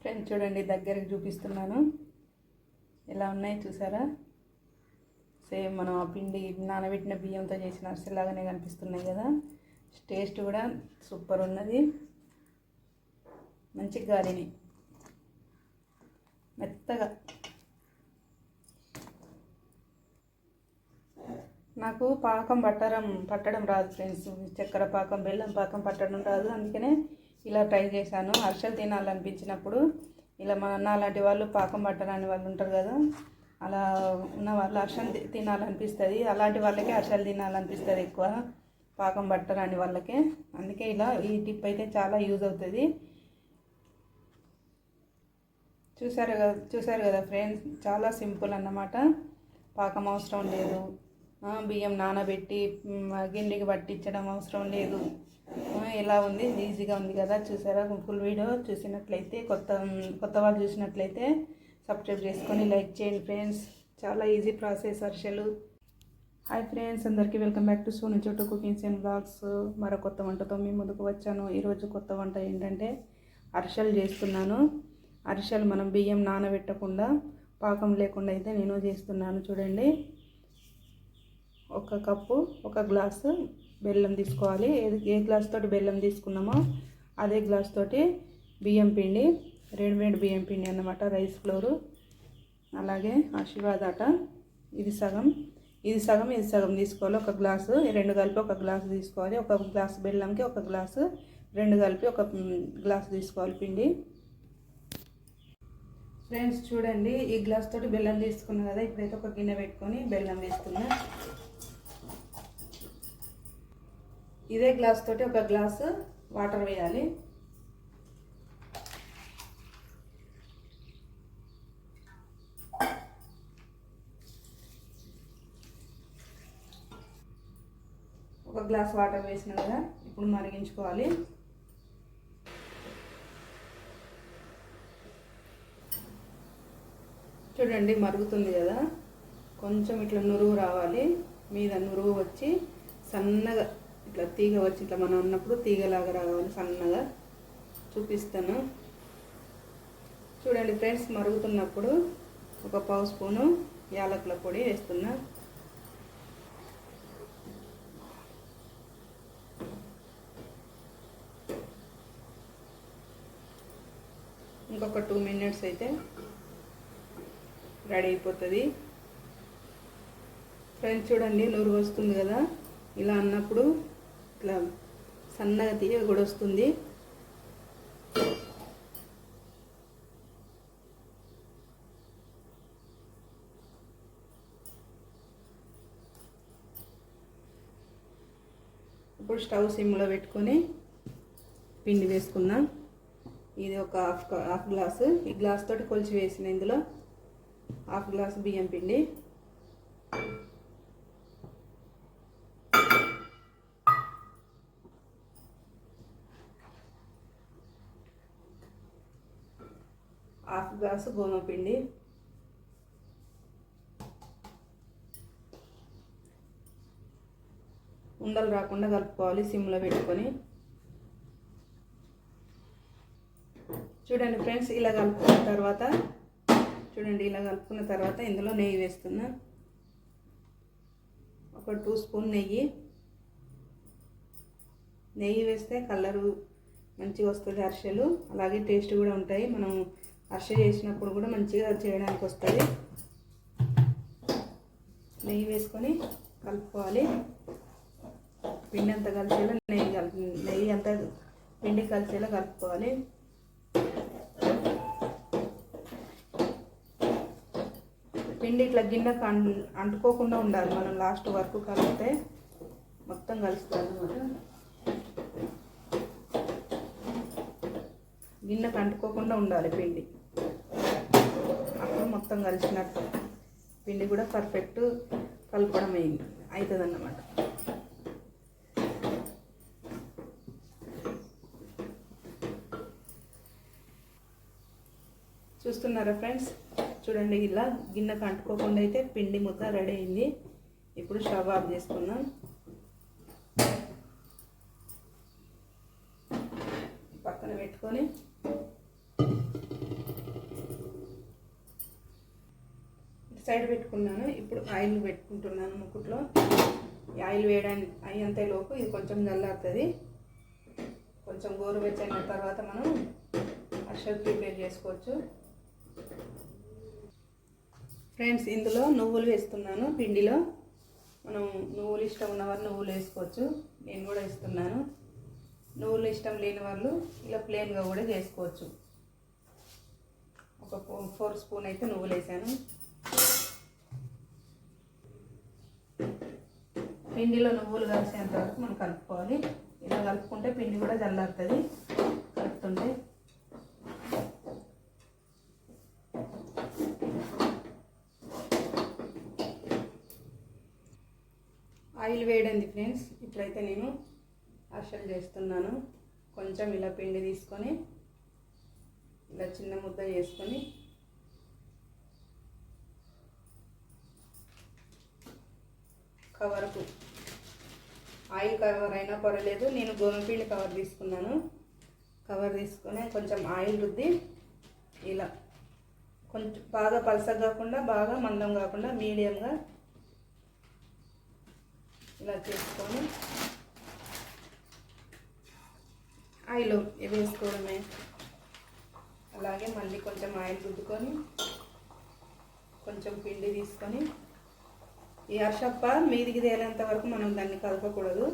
Friends చూడండి దగ్గరికి చూపిస్తున్నాను. ఎలా ఉన్నాయి చూసారా? సేమ్ మనం ఆ పిండి నానబెట్టిన బియ్యంతో చేసిన అరిసెలాగానే కనిపిస్తున్నాయి కదా. టేస్ట్ కూడా సూపర్ ఉన్నది. మంచి గాలిని. మెత్తగా. నాకు పాకం పట్టడం పట్టడం రాదు ఫ్రెండ్స్. చక్కెర పాకం బెల్లం పాకం పట్టడం రాదు. అందుకనే ఇలా ట్రై చేశాను. అరిసెలు తినాలనిపించినప్పుడు ఇలా మా అన్న లాంటి వాళ్ళు పాకం పట్టరాని వాళ్ళు ఉంటారు కదా అలా ఉన్న వాళ్ళు అరిసెలు తినాలనిపిస్తుంది. అలాంటి వాళ్ళకే అరిసెలు తినాలనిపిస్తుంది ఎక్కువ పాకం పట్టరాని వాళ్ళకే. అందుకే ఇలా ఈ టిప్ అయితే చాలా యూజ్ అవుతుంది. చూసారు కదా చూసారు కదా ఫ్రెండ్స్ చాలా సింపుల్ అన్నమాట. పాకం అవసరం లేదు. బియ్యం నానబెట్టి మ్, గిన్నెకి పట్టించడం అవసరం లేదు. ఎలా ఉంది ఈజీగా ఉంది కదా చూసారా? ఫుల్ వీడియో చూసినట్లయితే కొత్త కొత్త వాళ్ళు చూసినట్లయితే సబ్స్క్రైబ్ చేసుకొని లైక్ చేయండి ఫ్రెండ్స్. చాలా ఈజీ ప్రాసెస్ అరిసెలు హాయ్ ఫ్రెండ్స్ అందరికీ welcome back to Sonu Chotu cookings and blogs. మరో కొత్త వంటతో మీ ముందుకు వచ్చాను. ఈరోజు కొత్త వంట ఏంటంటే అరిసెలు చేస్తున్నాను. అరిసెలు మనం బియ్యం నానబెట్టకుండా పాకం లేకుండా అయితే నేను చేస్తున్నాను. చూడండి. ఒక కప్పు ఒక గ్లాసు బెల్లం తీసుకోవాలి. ఏది ఏ గ్లాస్ తోటి బెల్లం తీసుకున్నామో అదే గ్లాస్ తోటి బియ్యం పిండి రెడీమేడ్ బియ్యం పిండి అన్నమాట రైస్ ఫ్లోరు. అలాగే ఆశీర్వాద్ ఆట ఇది సగం. ఇది సగం ఇది సగం తీసుకోవాలి. ఒక గ్లాసు రెండు కలిపి ఒక గ్లాసు తీసుకోవాలి. ఒక గ్లాసు బెల్లంకి ఒక గ్లాసు రెండు కలిపి ఒక గ్లాసు తీసుకోవాలి పిండి. ఫ్రెండ్స్ చూడండి ఈ గ్లాస్ తోటి బెల్లం తీసుకున్నా కదా ఇప్పుడైతే ఒక గిన్నె పెట్టుకొని బెల్లం వేస్తున్నా. ఇదే గ్లాస్ తోటి ఒక గ్లాసు వాటర్ వేయాలి. ఒక గ్లాస్ వాటర్ వేసిన కదా ఇప్పుడు మరిగించుకోవాలి. చూడండి మరుగుతుంది కదా. కొంచెం ఇట్లా నురుగు రావాలి. మీద నురుగు వచ్చి సన్నగా ఇట్లా తీగ వచ్చి ఇట్లా మనం ఉన్నప్పుడు తీగలాగా రావాలి సన్నగా చూపిస్తాను. చూడండి ఫ్రెండ్స్ మరుగుతున్నప్పుడు ఒక పావు స్పూను యాలకుల పొడి వేస్తున్నా. ఇంకొక టూ మినిట్స్ అయితే రెడీ అయిపోతుంది. ఫ్రెండ్స్ చూడండి నూరు వస్తుంది కదా ఇలా అన్నప్పుడు ఇట్లా సన్నగా తీయ కూడా వస్తుంది. ఇప్పుడు స్టవ్ సిమ్లో పెట్టుకొని పిండి వేసుకుందాం. ఇది ఒక హాఫ్ హాఫ్ గ్లాసు. ఈ గ్లాస్ తోటి కొలిచి వేసిన ఇందులో హాఫ్ గ్లాస్ బియ్యం పిండి హాఫ్ గ్లాసు గోధుమ పిండి. ఉండలు రాకుండా కలుపుకోవాలి సిమ్లో పెట్టుకొని. చూడండి ఫ్రెండ్స్ ఇలా కలుపుకున్న తర్వాత చూడండి ఇలా కలుపుకున్న తర్వాత ఇందులో నెయ్యి వేస్తున్నా. ఒక టూ స్పూన్ నెయ్యి. నెయ్యి వేస్తే కలరు మంచిగా వస్తుంది అరిసెలు. అలాగే టేస్ట్ కూడా ఉంటాయి. మనం అర్ష చేసినప్పుడు కూడా మంచిగా చేయడానికి వస్తుంది. నెయ్యి వేసుకొని కలుపుకోవాలి. పిండి అంతా కలిసేలా నెయ్యి కలుపు నెయ్యి అంతా పిండి కలిసేలా కలుపుకోవాలి. పిండి ఇట్లా గిన్నెకు అంటుకోకుండా ఉండాలి. మనం లాస్ట్ వరకు కలిపితే మొత్తం కలుస్తుంది అనమాట గిన్నెకు అంటుకోకుండా ఉండాలి పిండి. అప్పుడు మొత్తం కలిసినట్టు పిండి కూడా పర్ఫెక్ట్ కలపడం అయింది అవుతుంది అన్నమాట చూస్తున్నారా ఫ్రెండ్స్? చూడండి ఇలా గిన్నెకు అంటుకోకుండా అయితే పిండి ముద్ద రెడీ అయింది. ఇప్పుడు స్టవ్ ఆఫ్ చేసుకుందాం. పక్కన పెట్టుకొని. సైడ్ పెట్టుకున్నాను. ఇప్పుడు ఆయిల్ పెట్టుకుంటున్నాను ముక్కుట్లో. ఆయిల్ వేయడానికి అయ్యేంతలోపు ఇది కొంచెం చల్లారుతుంది. కొంచెం గోరువెచ్చైన తర్వాత మనం అక్షర్ ప్రిపేర్ చేసుకోవచ్చు. ఫ్రెండ్స్ ఇందులో నువ్వులు వేస్తున్నాను పిండిలో. మనం నువ్వులు ఇష్టం ఉన్నవారు నువ్వులు వేసుకోవచ్చు. నేను కూడా ఇస్తున్నాను. నువ్వులు ఇష్టం లేని వాళ్ళు ఇలా ప్లెయిన్గా కూడా చేసుకోవచ్చు. ఒక ఫోర్ స్పూన్ అయితే నువ్వులు వేసాను. పిండిలో నువ్వులు కలిసేంత వరకు మనం కలుపుకోవాలి. ఇలా కలుపుకుంటే పిండి కూడా చల్లారుతుంది. కలుపుతుంటే ఆయిల్ వేయడండి ఫ్రెండ్స్. ఇప్పుడైతే నేను అర్షలు చేస్తున్నాను. కొంచెం ఇలా పిండి తీసుకొని ఇలా చిన్న ముద్ద చేసుకొని కవర్కు ఆయిల్ కవర్ అయినా పర్వాలేదు. నేను గోధుమపిండి కవర్ తీసుకున్నాను. కవర్ తీసుకొని కొంచెం ఆయిల్ రుద్ది ఇలా కొంచెం బాగా పలసగా కాకుండా బాగా మందం కాకుండా మీడియంగా ఇలా చేసుకొని ఆయిల్ వేసుకోవడమే. అలాగే మళ్ళీ కొంచెం ఆయిల్ రుద్దుకొని కొంచెం పిండి తీసుకొని ఈ అర్షప్ప మీదికి తేలేంత వరకు మనం దాన్ని కలపకూడదు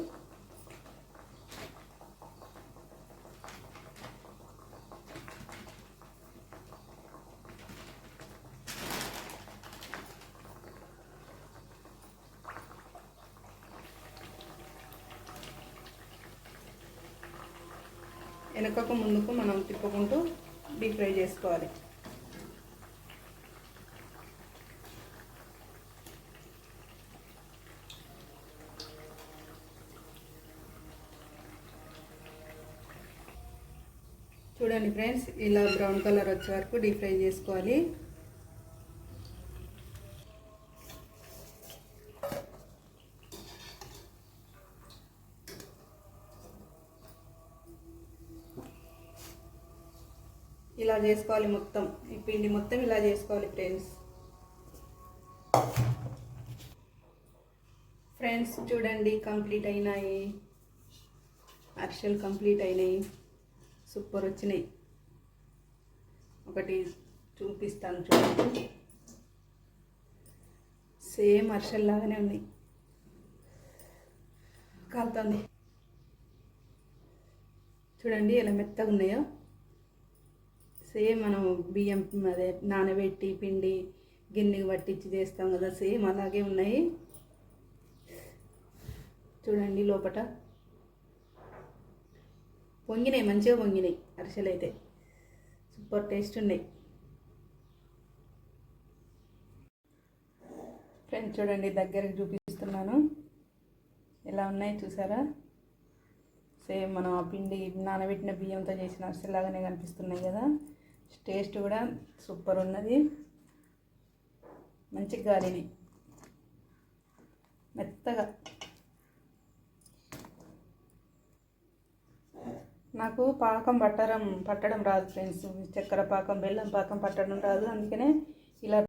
వెనకకు ముందుకు మనం తిప్పుకుంటూ డీప్ ఫ్రై చేసుకోవాలి. చూడండి ఫ్రెండ్స్ ఇలా బ్రౌన్ కలర్ వచ్చే వరకు డీప్ ఫ్రై చేసుకోవాలి. ఇలా చేసుకోవాలి మొత్తం. ఈ పిండి మొత్తం ఇలా చేసుకోవాలి ఫ్రెండ్స్ ఫ్రెండ్స్ చూడండి కంప్లీట్ అయినాయి. అర్షలు కంప్లీట్ అయినాయి. సూపర్ వచ్చినాయి. ఒకటి చూపిస్తాను చూడండి. సేమ్ అర్షల్ లాగానే ఉన్నాయి కాలుతుంది. చూడండి ఎలా మెత్తగా ఉన్నాయో. సేమ్ మనం బియ్యం అదే నానబెట్టి పిండి గిన్నెకి పట్టించి చేస్తాం కదా సేమ్ అలాగే ఉన్నాయి. చూడండి లోపల పొంగినాయి మంచిగా పొంగినాయి అరిసెలు అయితే. సూపర్ టేస్ట్ ఉన్నాయి. ఫ్రెండ్స్ చూడండి దగ్గరికి చూపిస్తున్నాను. ఎలా ఉన్నాయి చూసారా? సేమ్ మనం ఆ పిండి నానబెట్టిన బియ్యంతో చేసిన అరిసెలాగానే కనిపిస్తున్నాయి కదా. టేస్ట్ కూడా సూపర్ ఉన్నది. మంచి గాలిని. మెత్తగా. నాకు పాకం పట్టడం పట్టడం రాదు ఫ్రెండ్స్. చక్కెర పాకం బెల్లం పాకం పట్టడం రాదు. అందుకనే ఇలా